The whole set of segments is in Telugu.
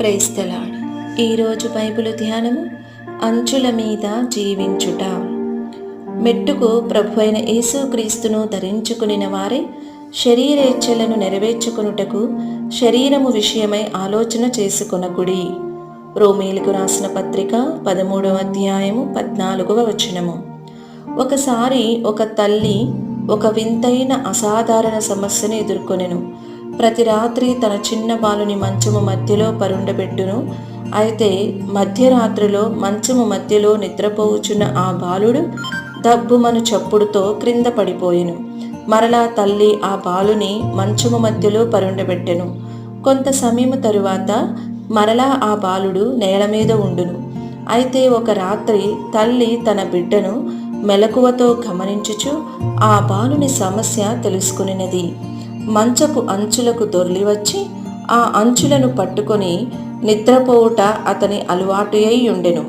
ప్రైస్తలాడ్ ఈరోజు బైబిల్ ధ్యానము అంచుల మీద జీవించుట. మెట్టుకు ప్రభు అయిన యేసుక్రీస్తును ధరించుకునిన వారే శరీరేచ్ఛలను నెరవేర్చుకొనుటకు శరీరము విషయమై ఆలోచన చేసుకొనకుడి. రోమేలకు రాసిన పత్రిక పదమూడవ అధ్యాయము పద్నాలుగవ వచనము. ఒకసారి ఒక తల్లి ఒక వింతైన అసాధారణ సమస్యను ఎదుర్కొనెను. ప్రతి రాత్రి తన చిన్న బాలుని మంచము మధ్యలో పరుండబెట్టును. అయితే మధ్యరాత్రిలో మంచము మధ్యలో నిద్రపోవుచున్న ఆ బాలుడు దబ్బుమను చప్పుడుతో క్రింద పడిపోయెను. మరలా తల్లి ఆ బాలుని మంచము మధ్యలో పరుండబెట్టెను. కొంత సమయం తరువాత మరలా ఆ బాలుడు నేల మీద ఉండును. అయితే ఒక రాత్రి తల్లి తన బిడ్డను మెలకువతో గమనించుచు ఆ బాలుని సమస్య తెలుసుకునినది. మంచపు అంచులకు దొర్లివచ్చి ఆ అంచులను పట్టుకొని నిద్రపోవుట అతని అలవాటు అయి ఉండెను.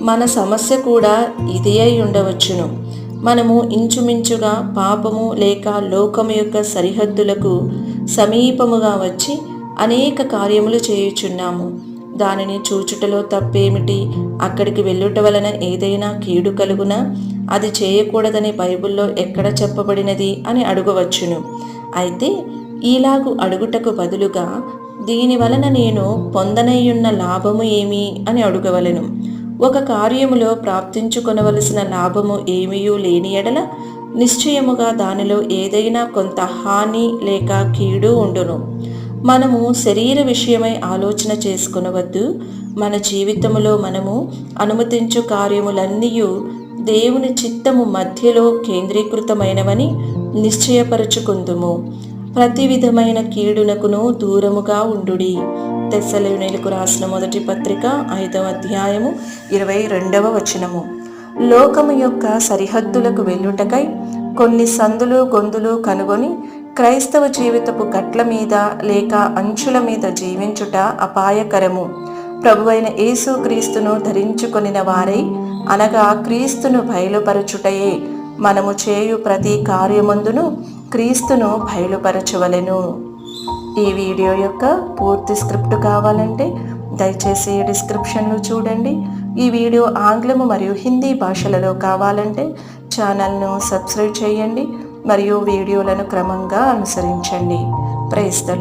మన సమస్య కూడా ఇది అయి ఉండవచ్చును. మనము ఇంచుమించుగా పాపము లేక లోకము యొక్క సరిహద్దులకు సమీపముగా వచ్చి అనేక కార్యములు చేయుచున్నాము. దానిని చూచుటలో తప్పేమిటి? అక్కడికి వెళ్ళుట వలన ఏదైనా కీడు కలుగునా? అది చేయకూడదని బైబిల్లో ఎక్కడ చెప్పబడినది అని అడగవచ్చును. అయితే ఇలాగు అడుగుటకు బదులుగా దీని వలన నేను పొందనయ్యున్న లాభము ఏమి అని అడుగవలెను. ఒక కార్యములో ప్రాప్తించుకొనవలసిన లాభము ఏమీయూ లేని ఎడల నిశ్చయముగా దానిలో ఏదైనా కొంత హాని లేక కీడు ఉండును. మనము శరీర విషయమై ఆలోచన చేసుకునవద్దు. మన జీవితములో మనము అనుమతించు కార్యములన్నీ దేవుని చిత్తము మధ్యలో కేంద్రీకృతమైనవని నిశ్చయపరచుకుందుము. ప్రతి విధమైన కీడునకును దూరముగా ఉండుడి. తెస్సలేనులకు రాసిన మొదటి పత్రిక ఐదవ అధ్యాయము ఇరవై రెండవ వచనము. లోకము యొక్క సరిహద్దులకు వెళ్ళుటకై కొన్ని సందులు గొంతులు కనుగొని క్రైస్తవ జీవితపు కట్ల మీద లేక అంచుల మీద జీవించుట అపాయకరము. ప్రభువైన యేసుక్రీస్తును ధరించుకొనిన వారై అనగా క్రీస్తును బయలుపరచుటయే. మనము చేయు ప్రతి కార్యమందును క్రీస్తును బయలుపరచవలెను ఈ వీడియో యొక్క పూర్తి స్క్రిప్ట్ కావాలంటే దయచేసి డిస్క్రిప్షన్లో చూడండి. ఈ వీడియో ఆంగ్లము మరియు హిందీ భాషలలో కావాలంటే ఛానల్ను సబ్స్క్రైబ్ చేయండి మరియు వీడియోలను క్రమంగా అనుసరించండి. Price the